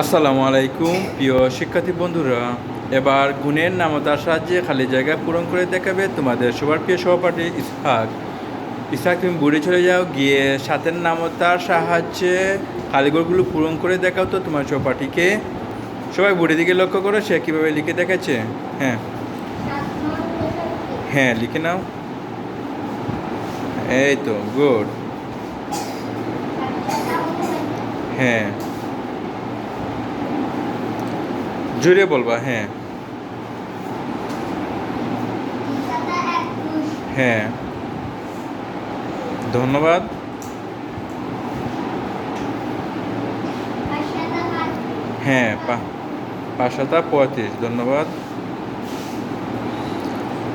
আসসালামু আলাইকুম, প্রিয় শিক্ষার্থী বন্ধুরা। এবার গুণের নামতার সাহায্যে খালি জায়গা পূরণ করে দেখাবে তোমাদের সবার প্রিয় সহপাঠী ইসহাক। ইসহাক, তুমি বুড়ে চলে যাও, গিয়ে সাতের নামতার সাহায্যে খালিগড়গুলো পূরণ করে দেখাও তো তোমার সহপাঠীকে। সবাই বুড়ির দিকে লক্ষ্য করো, সে কীভাবে লিখে দেখাচ্ছে। হ্যাঁ। হ্যাঁ লিখে নাও। এই তো গুড হ্যাঁ। জোরে বলবা হ্যাঁ। হ্যাঁ। ধন্যবাদ। হ্যাঁ পা- পাঁচশোটা পঁয়ত্রিশ, ধন্যবাদ।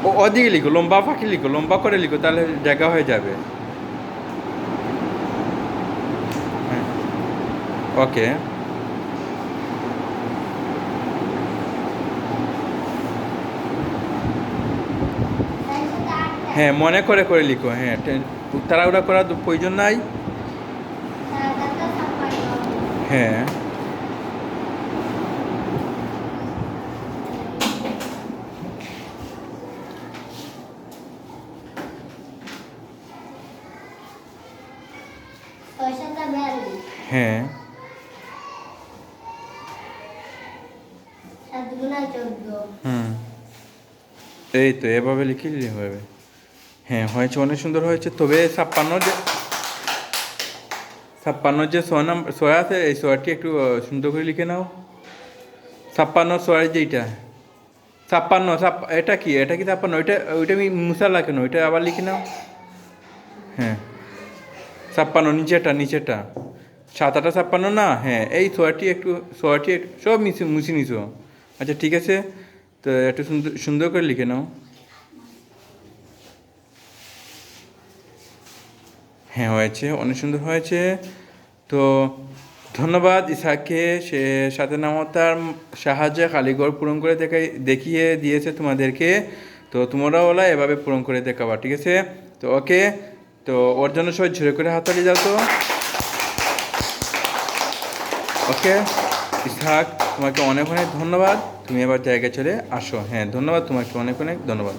ও অদিকে লিখো, লম্বা ফাঁকি লিখো, লম্বা করে লিখো, তাহলে জায়গা হয়ে যাবে। হ্যাঁ। ওকে। হ্যাঁ মনে করে করে লিখো হ্যাঁ তাড়াহুড়া করার প্রয়োজন নাই। হ্যাঁ। হ্যাঁ। হুম। এই তো এভাবে লিখলে হবে। হ্যাঁ হয়েছে, অনেক সুন্দর হয়েছে। তবে ছাপ্পান্ন যে ছাপ্পান্ন যে ছয় নাম্বার ছয় আছে, এই ছয়টি একটু সুন্দর করে লিখে নাও। ছাপ্পান্ন ছয় যেইটা? ছাপ্পান্ন, ছাপ, এটা কি? এটা কি ছাপ্পান্ন? ওইটা ওইটা আমি মুসা কেন? ওইটা আবার লিখে নাও। হ্যাঁ। ছাপ্পান্ন নিচেটা নিচেটা সাতাটা ছাপ্পান্ন না? হ্যাঁ এই ছয়টি একটু ছয়টি সব মিশে, মুছে নিছো। আচ্ছা ঠিক আছে। তো একটু সুন্দর সুন্দর করে লিখে নাও। হ্যাঁ হয়েছে, অনেক সুন্দর হয়েছে। তো ধন্যবাদ ইসাককে সে সাথে নামতার সাহায্যে কালীগড় পূরণ করে দেখাই দেখিয়ে দিয়েছে তোমাদেরকে। তো তোমরাও ওলা এভাবে পূরণ করে দেখাবা, ঠিক আছে? তো ওকে, তো ওর জন্য সবাই ঝুড়ে করে হাতালি যাও তো। ওকে, ইসহাক, তোমাকে অনেক অনেক ধন্যবাদ। তুমি এবার জায়গায় চলে আসো। হ্যাঁ ধন্যবাদ, তোমাকে অনেক অনেক ধন্যবাদ।